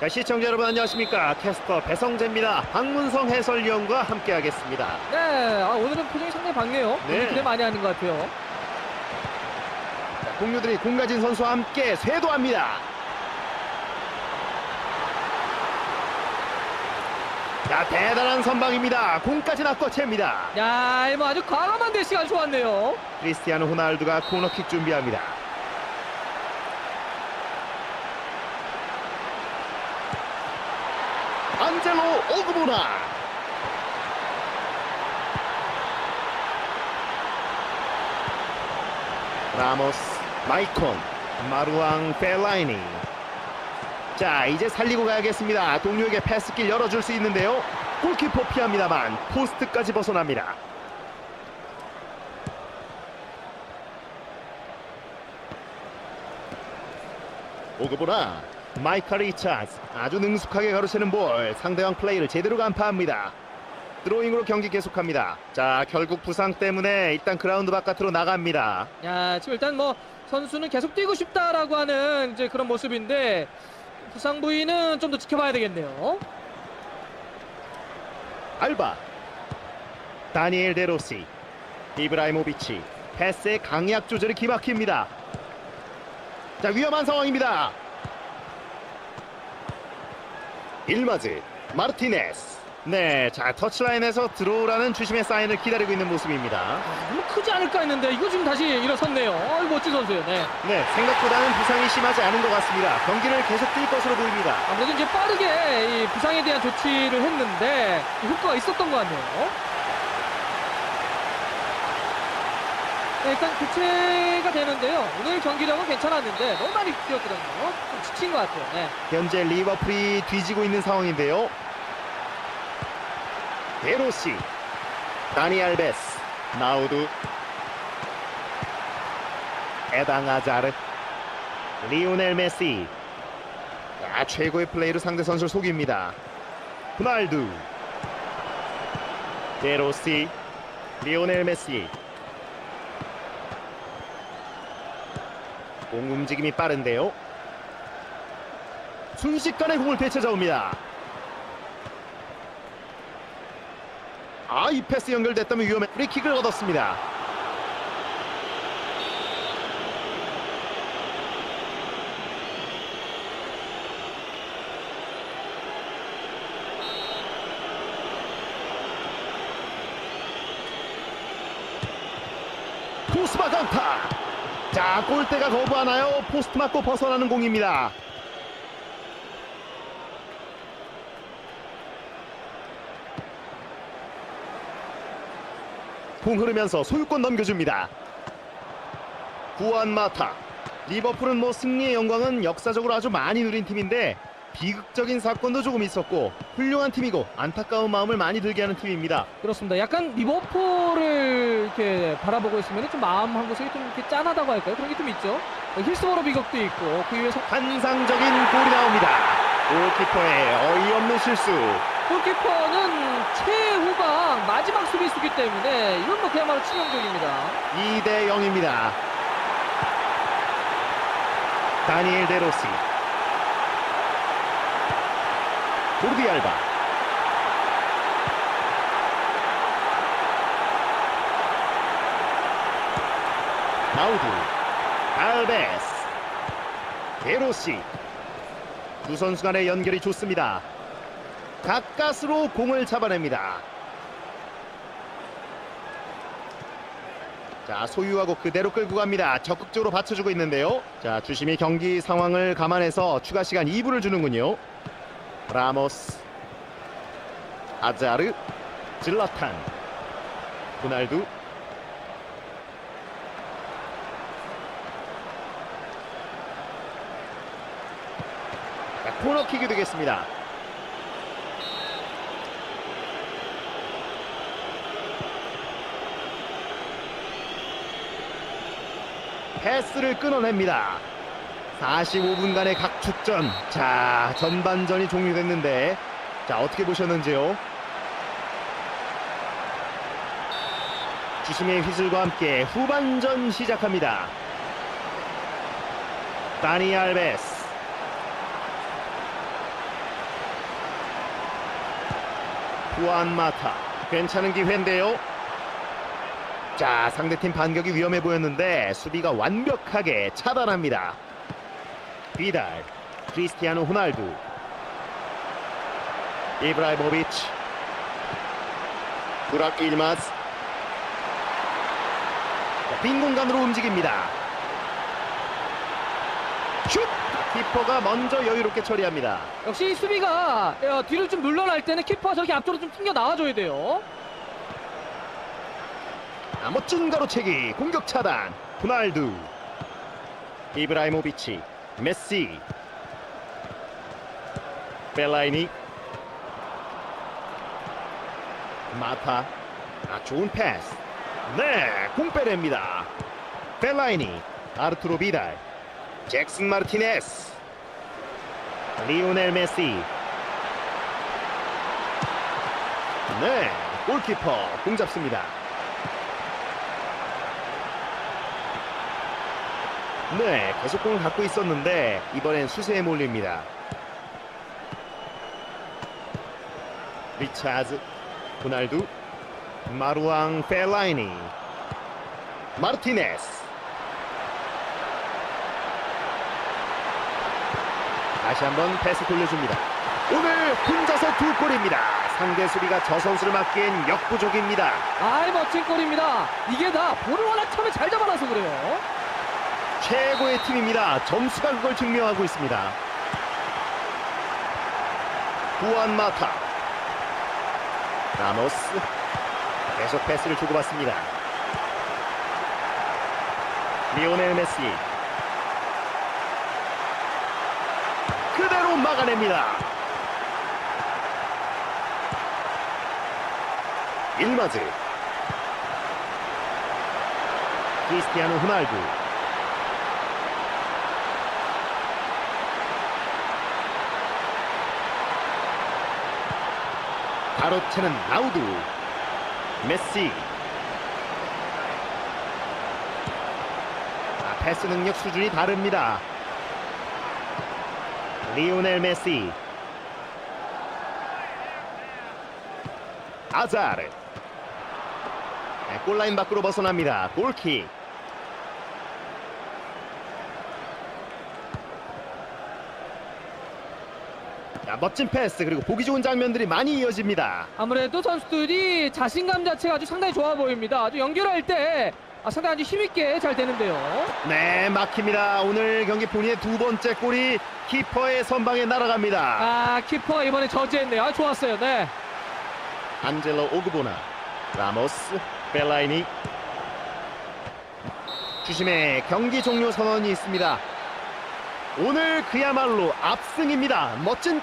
자, 시청자 여러분 안녕하십니까? 캐스터 배성재입니다. 박문성 해설위원과 함께 하겠습니다. 네, 아, 오늘은 표정이 상당히 밝네요. 네. 기대 많이 하는 것 같아요. 자, 동료들이 공 가진 선수와 함께 쇄도합니다. 자, 대단한 선방입니다. 공까지 낚아챕니다. 야, 뭐 아주 과감한 대시가 좋았네요. 크리스티아노 호날두가 코너킥 준비합니다. 안젤로 오그보나. 라모스 마이콘 마루앙 펠라이니. 자 이제 살리고 가야겠습니다. 동료에게 패스길 열어줄 수 있는데요. 골키퍼 피합니다만 포스트까지 벗어납니다. 오그보나 마이카 리차스 아주 능숙하게 가로채는 볼 상대방 플레이를 제대로 간파합니다. 드로잉으로 경기 계속합니다. 자 결국 부상 때문에 일단 그라운드 바깥으로 나갑니다. 야, 지금 일단 뭐 선수는 계속 뛰고 싶다라고 하는 이제 그런 모습인데 부상 부위는 좀 더 지켜봐야 되겠네요. 알바. 다니엘 데로시 이브라이모비치 패스의 강약 조절이 기막힙니다. 자 위험한 상황입니다 일마즈 마르티네스 네 자 터치라인에서 들어오라는 주심의 사인을 기다리고 있는 모습입니다 아, 너무 크지 않을까 했는데 이거 지금 다시 일어섰네요. 어, 멋진 선수예요. 네. 네 생각보다는 부상이 심하지 않은 것 같습니다 경기를 계속 뛸 것으로 보입니다 아무래도 이제 빠르게 이 부상에 대한 조치를 했는데 효과가 있었던 것 같네요. 네, 일단 교체가 되는데요. 오늘 경기력은 괜찮았는데 너무 많이 뛰었거든요. 좀 지친 것 같아요. 네. 현재 리버풀이 뒤지고 있는 상황인데요. 데로시, 다니 알베스, 나우두, 에당 아자르, 리오넬 메시. 아, 최고의 플레이로 상대 선수를 속입니다. 호날두, 데로시, 리오넬 메시. 공 움직임이 빠른데요. 순식간에 공을 되찾아옵니다. 아, 이 패스 연결됐다면 위험해 프리킥을 얻었습니다. 포스바 강타. 자, 골대가 거부하나요? 포스트 맞고 벗어나는 공입니다. 공 흐르면서 소유권 넘겨줍니다. 구안 마타. 리버풀은 뭐 승리의 영광은 역사적으로 아주 많이 누린 팀인데 비극적인 사건도 조금 있었고 훌륭한 팀이고 안타까운 마음을 많이 들게 하는 팀입니다. 그렇습니다. 약간 리버풀을 이렇게 바라보고 있으면 좀 마음 한 구석이 좀 이렇게 짠하다고 할까요? 그런 게 좀 있죠. 힐스버로 비극도 있고 그 이후에 서- 환상적인 골이 나옵니다. 골키퍼의 어이없는 실수. 골키퍼는 최후방 마지막 수비수기 때문에 이건 뭐 그야말로 치명적입니다. 2대 0입니다. 다니엘 데로시. 조르디 알바. 나우두. 알베스. 데로시. 두 선수 간의 연결이 좋습니다. 가까스로 공을 잡아냅니다. 자 소유하고 그대로 끌고 갑니다 적극적으로 받쳐주고 있는데요 자 주심이 경기 상황을 감안해서 추가 시간 2분을 주는군요 라모스 아자르 질라탄 호날두 자, 코너킥이 되겠습니다 패스를 끊어냅니다. 45분간의 각 축전. 자, 전반전이 종료됐는데 자, 어떻게 보셨는지요? 주심의 휘슬과 함께 후반전 시작합니다. 다니 알베스. 후안 마타. 괜찮은 기회인데요. 자, 상대팀 반격이 위험해 보였는데 수비가 완벽하게 차단합니다. 비달, 크리스티아노 호날두, 이브라이모비치, 부락 일마스. 자, 빈 공간으로 움직입니다. 슛! 키퍼가 먼저 여유롭게 처리합니다. 역시 수비가 어, 뒤로 좀 물러날 때는 키퍼가 저렇게 앞쪽으로 좀 튕겨 나와줘야 돼요. 아, 멋진 가로채기 공격 차단 호날두 이브라이모비치 메시. 벨라이니. 마타. 아, 좋은 패스. 네공 빼냅니다. 벨라이니. 아르투로 비달. 잭슨 마르티네스. 리오넬 메시. 네 골키퍼 공 잡습니다 네, 계속 공을 갖고 있었는데 이번엔 수세에 몰립니다. 리차즈, 호날두, 마루앙 펠라이니, 마르티네스. 다시 한번 패스 돌려줍니다. 오늘 혼자서 두 골입니다. 상대 수비가 저 선수를 막기엔 역부족입니다. 아이 멋진 골입니다. 이게 다 볼을 워낙 처음에 잘 잡아놔서 그래요. 최고의 팀입니다. 점수가 그걸 증명하고 있습니다. 후안 마타 라모스 계속 패스를 주고받습니다. 리오넬 메시 그대로 막아냅니다. 일마즈 크리스티아노 호날두 가로채는 라우드. 메시. 아, 패스 능력 수준이 다릅니다. 리오넬 메시. 아자르. 네, 골라인 밖으로 벗어납니다. 골킥 자, 멋진 패스 그리고 보기 좋은 장면들이 많이 이어집니다 아무래도 선수들이 자신감 자체가 아주 상당히 좋아 보입니다. 아주 연결할 때 아, 상당히 아주 힘있게 잘 되는데요. 네, 막힙니다. 오늘 경기 본인의 두 번째 골이 키퍼의 선방에 날아갑니다. 아 키퍼 이번에 저지했네요. 아, 좋았어요. 네. 안젤로 오그보나, 라모스, 벨라이니. 주심의 경기 종료 선언이 있습니다. 오늘 그야말로 압승입니다. 멋진